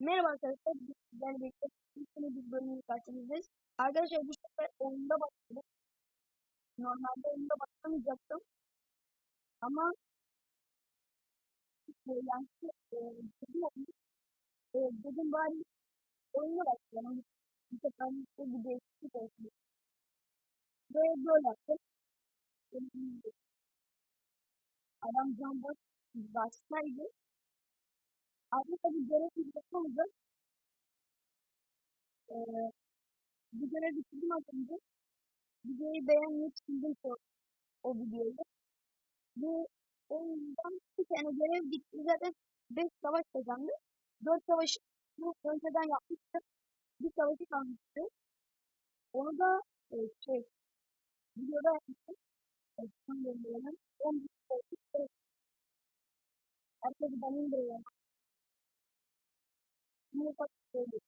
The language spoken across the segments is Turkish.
Merhaba arkadaşlar. Sizlerle birlikte yeni bir bölümün karşınızdayız. Arkadaşlar bu sefer oyunda başladık. Normalde oyunda başlamayacaktım. Ama yani e, dedim, e, dedim bari oyuna başlayalım. Bu sefer bir değişiklik olsun. Ve böyle yaptım. Adam can başlaydı. Abi tabii görev yapamadı. E, bir görev bitirdim az. Videoyu beğenmeyi sildim o, o videoyu. Bu oyundan bir tane görev bitti. Zaten 5 savaş kazandı. 4 savaşı bu önceden yapmıştı. Bir savaşı kalmıştı. Onu da e, şey videoda yapmıştım. E, son gönderelim. 10 bin savaşı Herkes benim de yani. Bunu bak söyleyeyim.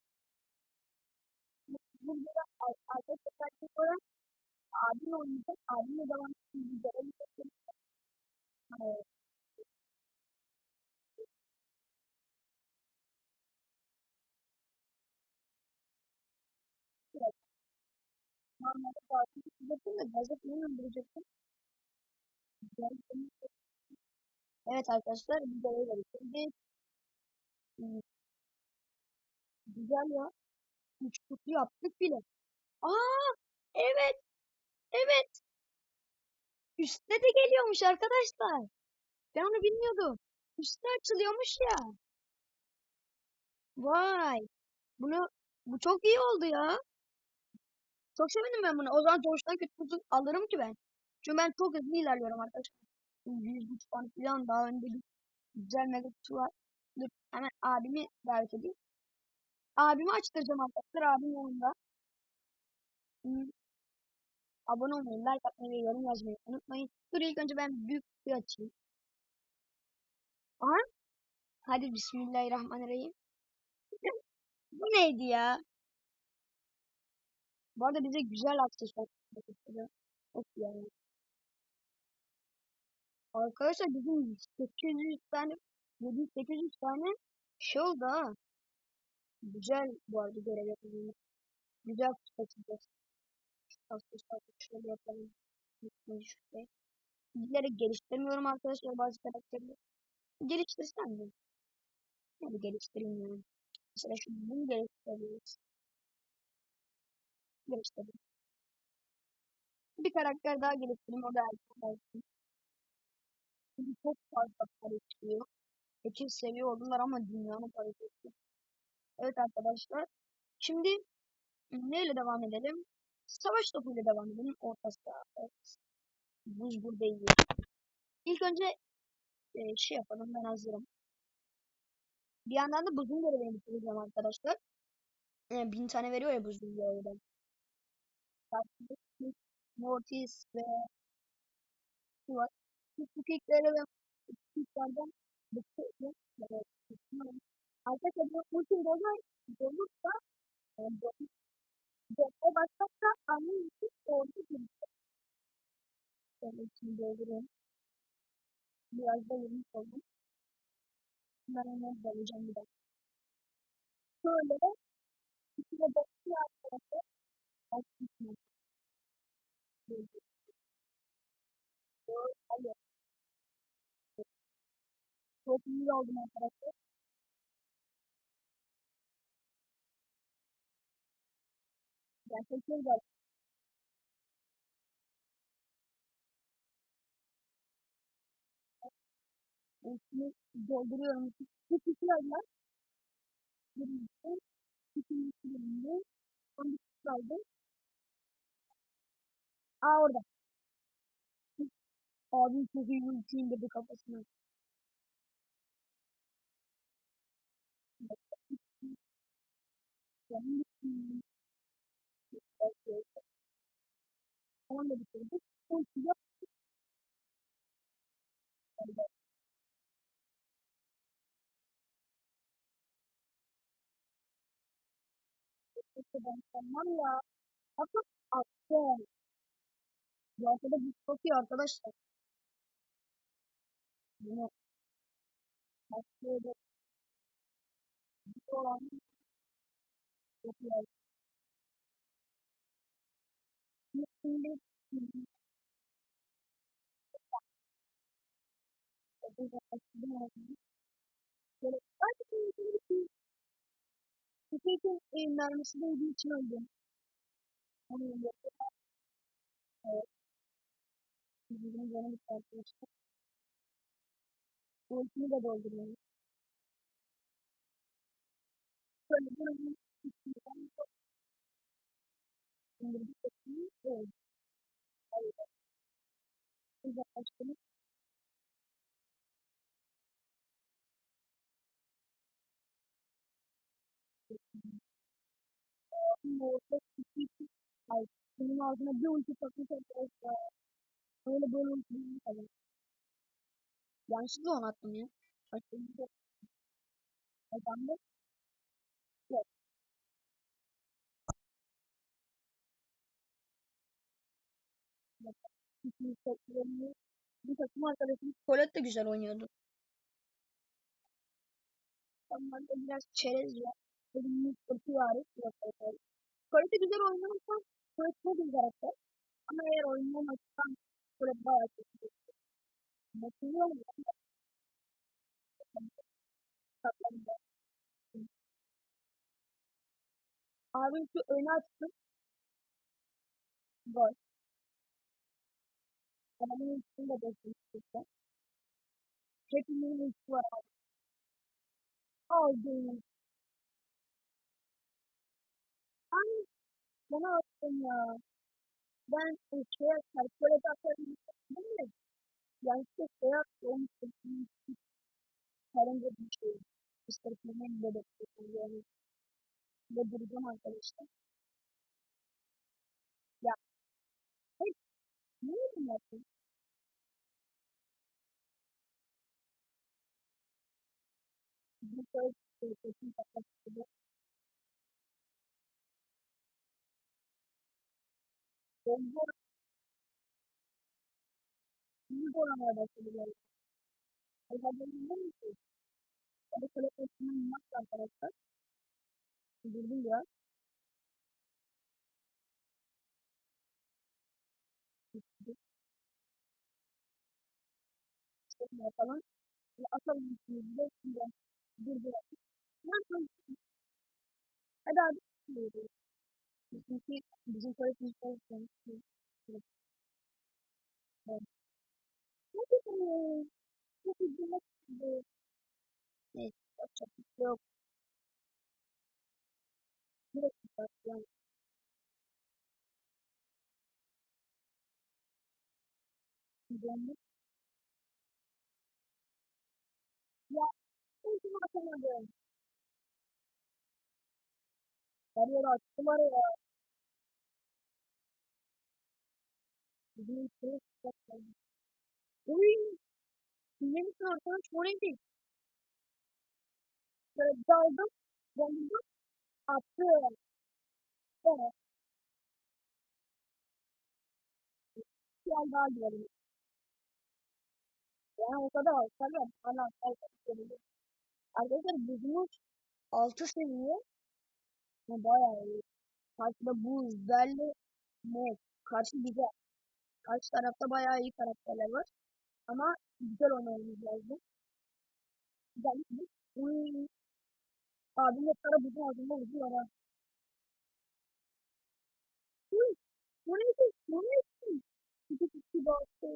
Bu videoda arka seferden sonra abim oynayacak. Abimle devam edeceğim. Bir görev yapacağım. E, evet. Normalde tatil yapacaktım da gazeteyi Güzel ya. Üç kutu yaptık bile. Aa, evet, evet. Üstte de geliyormuş arkadaşlar. Ben onu bilmiyordum. Üstte açılıyormuş ya. Vay. Bunu bu çok iyi oldu ya. Çok sevindim ben bunu. O zaman doğuştan kötü kutu alırım ki ben. Çünkü ben çok hızlı ilerliyorum arkadaşlar. 100 güç falan daha önde güzel mega kutu var. Dur hemen abimi davet edeyim. Abimi açtıracağım arkadaşlar. Abim yanında. Abone olmayı, like atmayı ve yorum yazmayı unutmayın. Dur ilk önce ben büyük kutuyu açayım. Aha. Hadi bismillahirrahmanirrahim. Bu neydi ya? Bu arada bize güzel aksesuar. Çok yani. Arkadaşlar bizim 800 tane 700-800 tane şey oldu ha. Güzel bu arada görev yapalım. Güzel tutacağız. Aksesuar şöyle yapalım. Bilgileri geliştirmiyorum arkadaşlar bazı karakterleri. Geliştirsem mi? Yani geliştireyim yani. Mesela şu bunu geliştirebiliriz. Geliştirdim. Bir karakter daha geliştireyim o da erkek. Çünkü çok fazla para çıkıyor. 8 seviye oldular ama dünyanın parası. Evet arkadaşlar. Şimdi neyle devam edelim? Savaş topuyla devam edelim. Orta. Evet. Buz burada iyi. İlk önce e, şey yapalım. Ben hazırım. Bir yandan da buzun görevini bitireceğim arkadaşlar. E, bin tane veriyor ya buzun görevi. Mortis ve şu var. Tukiklere ve. Evet. Arkadaşlar bu ultim dolar olursa Dörtte başlarsa annem için ordu gibi. Ben içini dolduruyorum. Biraz da yemiş oldum. Ben onu dalacağım bir dakika. Şöyle içine bakıyor arkadaşlar. Açmışım. Çok iyi oldum arkadaşlar. Güzel. İçini dolduruyorum. Bu kutularla birlikte ikinci bölümde son bir kaldı. Aa orada. Abim çok iyi ulti indirdi kafasına. Yani, Onu da bitirdik. Ulti yok. Ben sanmam ya. Bakın attım. Bu arkada bir iyi arkadaşlar. Bunu başlıyordu. Bu olan yapıyor. Şimdi böyle Tüfeğin e, mermisi değdiği için Ay. Bunun ağzına bir ulti takmış arkadaşlar. Böyle böyle ulti değil tabii. Yanlışlıkla onu attım ya. Başka bir şey kazandı. Bir takım arkadaşım Colette de güzel oynuyordu. Onlarda biraz çerez var. Benim ulti var. Colette güzel oynarsa Colette çok iyi karakter. Ama eğer oynayamazsan Colette bayağı kötü. Oluyor. Tatlarında. Abi şu öne açtım. Gol. Adamın üstünde bekliyor. Hepimizin üstü var. Aldım. Ay bana attın ya. Ben şey kalküle atarım değil mi? Yani işte şey yaptım. Karınca bir şey. İster kimin bebek yani. Ve duracağım arkadaşlar. Ne yapayım yaptın? Bir şey kesin patlattı. Bomba iyi olamaya başladı. Elbette mi? Hadi kale kesimi nasıl arkadaşlar? Üzüldüm ya. Şey yapalım. Ve atalım üstünüzü de şimdi durduralım. Nasıl? Hadi abi. Çünkü bizim öğretmenimiz olsun. Evet. Ne güzel. Çok güzel. Evet. Yapacak bir şey yok. Direkt başlayalım. Döndük. Ya. Ultimi atamadım. Kariyer açtılar ya. Bizim sürü sıkıntı. Uy. Yeni arkadaş o Arkadaşlar bizim 6 seviye. Bu bayağı iyi. Karşıda buz, belli, ne? Karşı güzel. Karşı tarafta bayağı iyi karakterler var. Ama güzel oynamamız lazım. Güzel? Uy. Abimle kara buzun ağzında vuruyor ha. Uy. Bu neydi? Bu neydi? İki kişi bastı.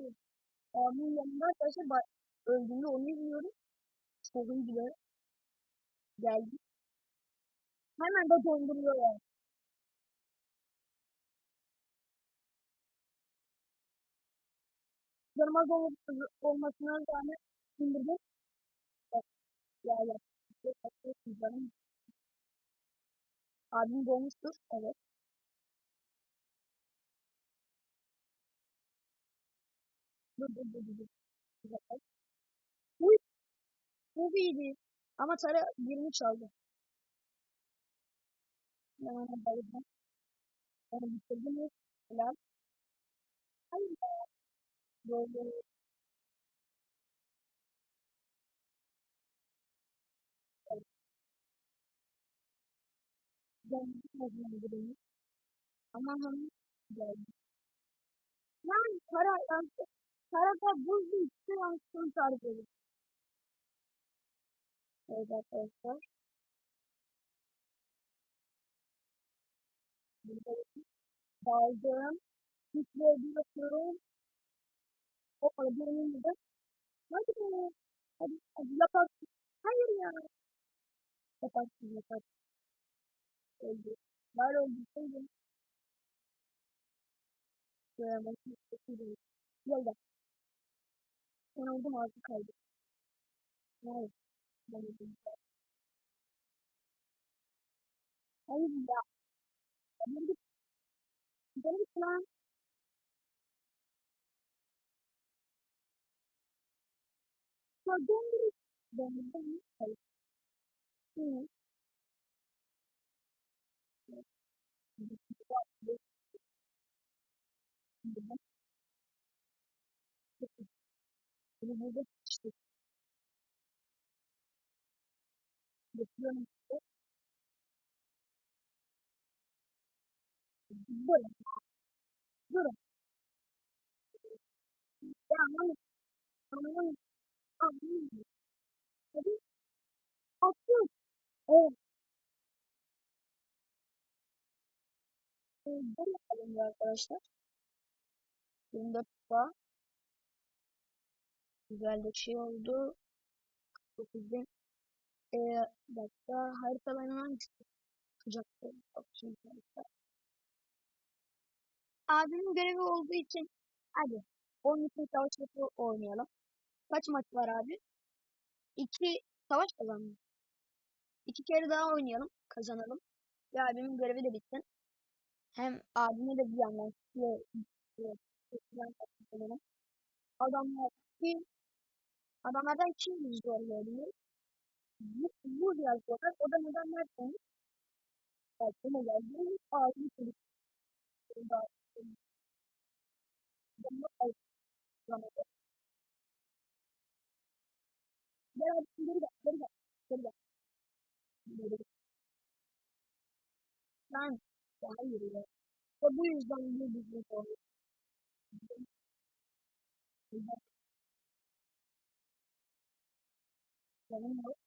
Abimin yanında arkadaşlar bak öldüğünde onu izliyorum. Çok iyi gibi. Geldi. Hemen de donduruyor yani. Canımaz olmasına rağmen indirdim. Ya ya. Abim dolmuştur. Evet. Dur dur dur dur. Uy. Çok iyiydi. Ama Tara 20 çaldı. Yani bayıldım. Onu bitirdiniz. Helal. Hayır. Böyle Ben bunu. Ama hani geldi. Yani kara yansın. Karada buzlu işte yansın ediyor. Evet arkadaşlar. Daldım. Hiçbir yapıyorum. O birinin de. Hadi be. Hadi, hadi yaparsın. Hayır ya. Yaparsın yaparsın. Öldü. Var öldü. Öldü. Göremezsin. Gel. Ben oldum artık kaldı. Hayır. Ben oldum. Hayır ya. Ben git. Ben git lan. Ya ben git. Ben git. Hayır. Yapıyorum. Böyle. Böyle. Ya anladım. Anladım. Anladım. Hadi. Attım. Evet. Böyle yapalım ya arkadaşlar. 24 kupa. Güzel bir şey oldu. 9'da. Bir dakika. Haritaların hangisi? Sıcaktı. Option harita. Abimin görevi olduğu için hadi. 12 savaş topu oynayalım. Kaç maç var abi? 2 savaş kazandım. İki kere daha oynayalım. Kazanalım. Ve abimin görevi de bitsin. Hem abime de bir yandan Adamlar kim? Adamlardan kim bizi zorlayabilir? Bu, bu diğer sorular. O da neden neredeymiş? Aklıma geldi. Ağzını çelik. Gel hadi geri gel. Geri gel. Geri gel. Geri gel. Ben daha yürüyorum. Ve bu yüzden bir bizim soruyor. Benim yok. Bizim yok. Bizim yok. Ulti atacak. Erken ulti atar. Beş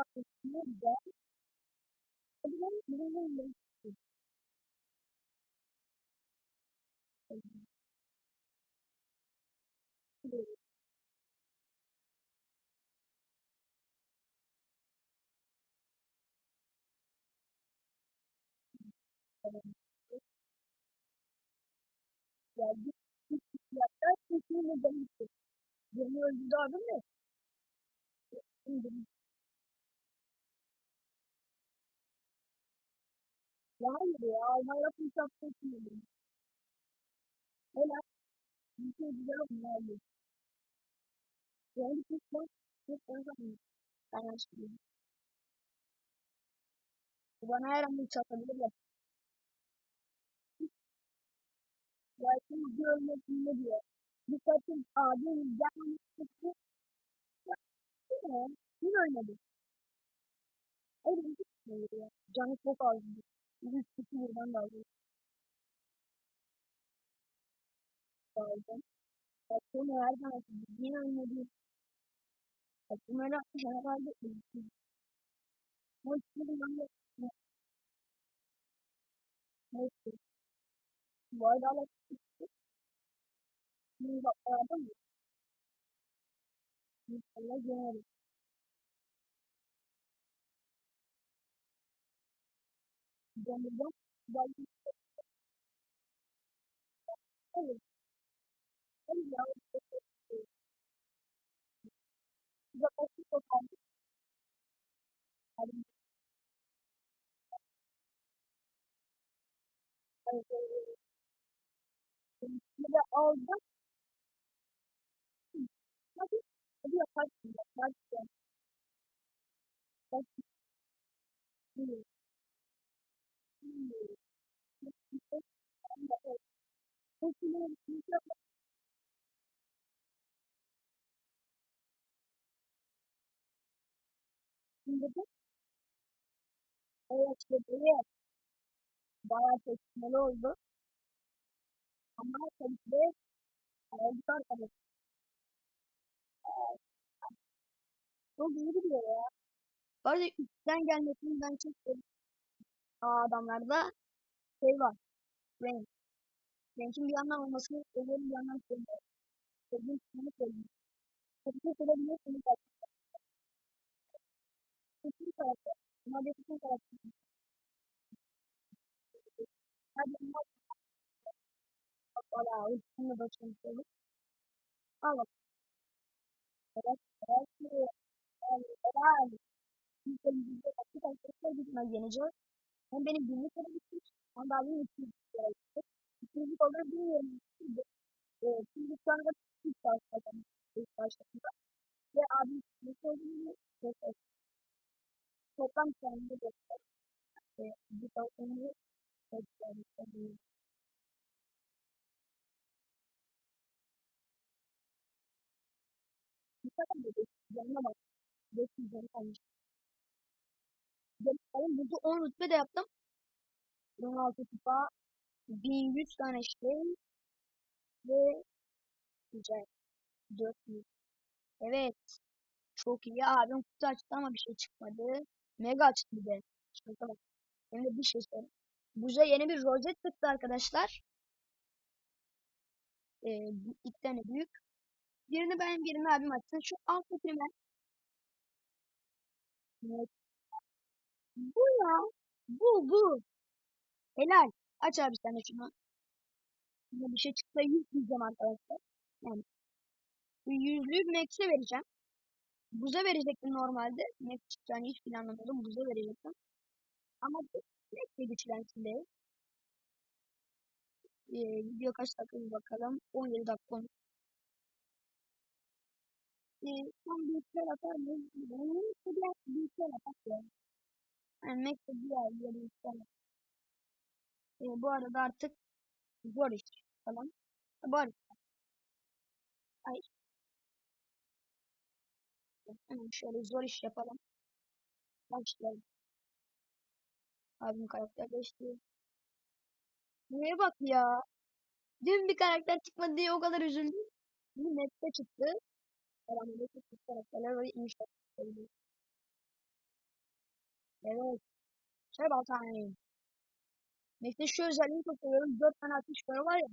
atmasını da. Hadi ben bizim yok. Geldi. Hatta sesini de gitti. Beni öldürdü de. Şimdi ya hayır ya. Almayla fırsat seçmiyorum. Helal. Bir şey güzel olmuyor. Yani kısmı çok önemli. Ben yaşlıyım. Bana her an hiç atabilirler. Belki görmesinde diyor. Dikkatim abim gelmişti. Kim ölmedi? Hayır bir şey ya. Canı çok azdı. Bir üç birden de aldı. Aldım. Baktım nereden atıldı? Yine ölmedi. Baktım öyle herhalde öldü. Moçları yanında. Neyse. Bu arada Allah şimdi bakmalardan mı? İnşallah yenerim. Demirden. Belki evet. Hayır ya. Size Bir de aldım. Hadi. Hadi. yapar. Yapar. Yapar. Hmm. Çok güzel. Şimdi de evet bayağı tepkimeli oldu. Ki de oldu arkadaşlar. Çok iyi gidiyor ya. Bu üstten gelmesini ben çok seviyorum. Adamlarda şey var. Renk. Renkin bir yandan olmasını seviyorum bir yandan sevmiyorum. Sevdiğim kısmını seviyorum. Çok çok sevebiliyorsunuz. Bütün karakter. Bunlar da bütün karakter. Hadi bunlar Valla üstünü başını söyleyeyim. Al bak. Evet. Evet. Evet. Evet. İlk elimizde açık arkadaşlar gitmez yeneceğiz. Hem benim günlük öyle bitmiş. Hem de abim ikinci kere gitti. İkinci olur bilmiyorum. Evet. Şimdi şu anda ilk başladım. İlk başladığımda. Ve abim ikinci olduğunu gösterdi. Toplam kendini gösterdi. Ve bir toplamını gösterdi. Kadar da bak. 500 lira kalmış. Benim burada 10 rütbe de yaptım. 16 kupa, 1100 tane şey ve güzel. 400. Evet. Çok iyi. Abim kutu açtı ama bir şey çıkmadı. Mega açtı bir de. Şurada bak. Hem de bir şey söyleyeyim. Buza yeni bir rozet çıktı arkadaşlar. Ee, iki tane büyük. Birini ben birini abim açsın. Şu alttakini ben. Evet. Bu ya. Bu bu. Helal. Aç abi sen de şunu. Yine bir şey çıksa yüz diyeceğim arkadaşlar. Yani. Bu yüzlüğü Max'e vereceğim. Buza verecektim normalde. Max çıkacağını hiç planlamıyordum. Buza verecektim. Ama Max'e güçlensin diye. Ee, video kaç dakika bakalım. 17 dakika. Ee, son büyükler atar mıyız? Benim diğer büyükler atar ya. Yani Max'e diğer diğer büyükler atar. Ee, bu arada artık zor iş. Tamam. Bu arada. Ay. Hemen şöyle zor iş yapalım. Başlayalım. Abim karakter değişti. Neye bak ya. Dün bir karakter çıkmadı diye o kadar üzüldüm. Bir map'te çıktı. Selamünaleyküm karakterler inşaat edildi. Evet. Şöyle bak tane. Map'te şu özelliğini çok seviyorum. 4 tane atış görev var ya.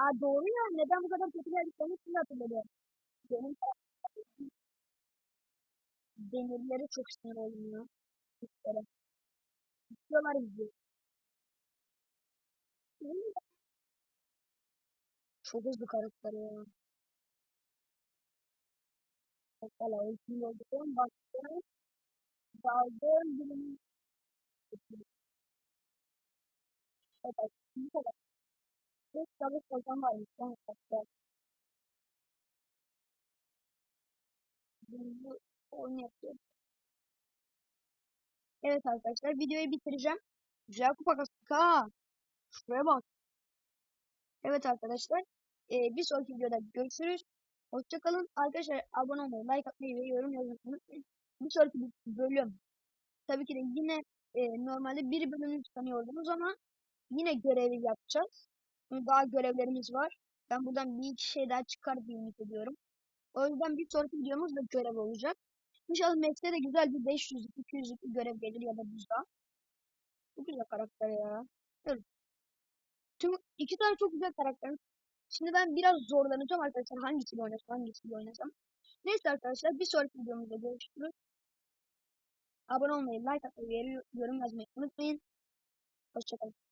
Aa doğru ya. Neden bu kadar kötü geldiklerini şimdi hatırladım. Benim demirleri çok sinir oldum ya. Kuşlara. Tutuyorlar bizi. Çok hızlı karakter ya. Valla ultim oldum. Baktım. Daldım. Birinin. Evet. Bu kadar. Tek çalış karakter. Bunu oyun yapıyorum. Evet arkadaşlar videoyu bitireceğim. Güzel kupa kastık ha. Şuraya bak. Evet arkadaşlar. Ee, bir sonraki videoda görüşürüz. Hoşçakalın. Arkadaşlar abone olmayı, like atmayı ve yorum yazmayı unutmayın. Bir sonraki bölüm. Tabii ki de yine e, normalde bir bölümü tanıyordunuz ama yine görevi yapacağız. Daha görevlerimiz var. Ben buradan bir iki şey daha çıkar diye ümit ediyorum. O yüzden bir sonraki videomuz da görev olacak. İnşallah Max'te de güzel bir 500'lük, 200'lük bir görev gelir ya da buzda. Bu güzel karakter ya. Evet. Tüm iki tane çok güzel karakter. Şimdi ben biraz zorlanacağım arkadaşlar. Hangisiyle oynasam, hangisiyle oynasam. Neyse arkadaşlar bir sonraki videomuzda görüşürüz. Abone olmayı, like atmayı, yorum yazmayı unutmayın. Hoşçakalın.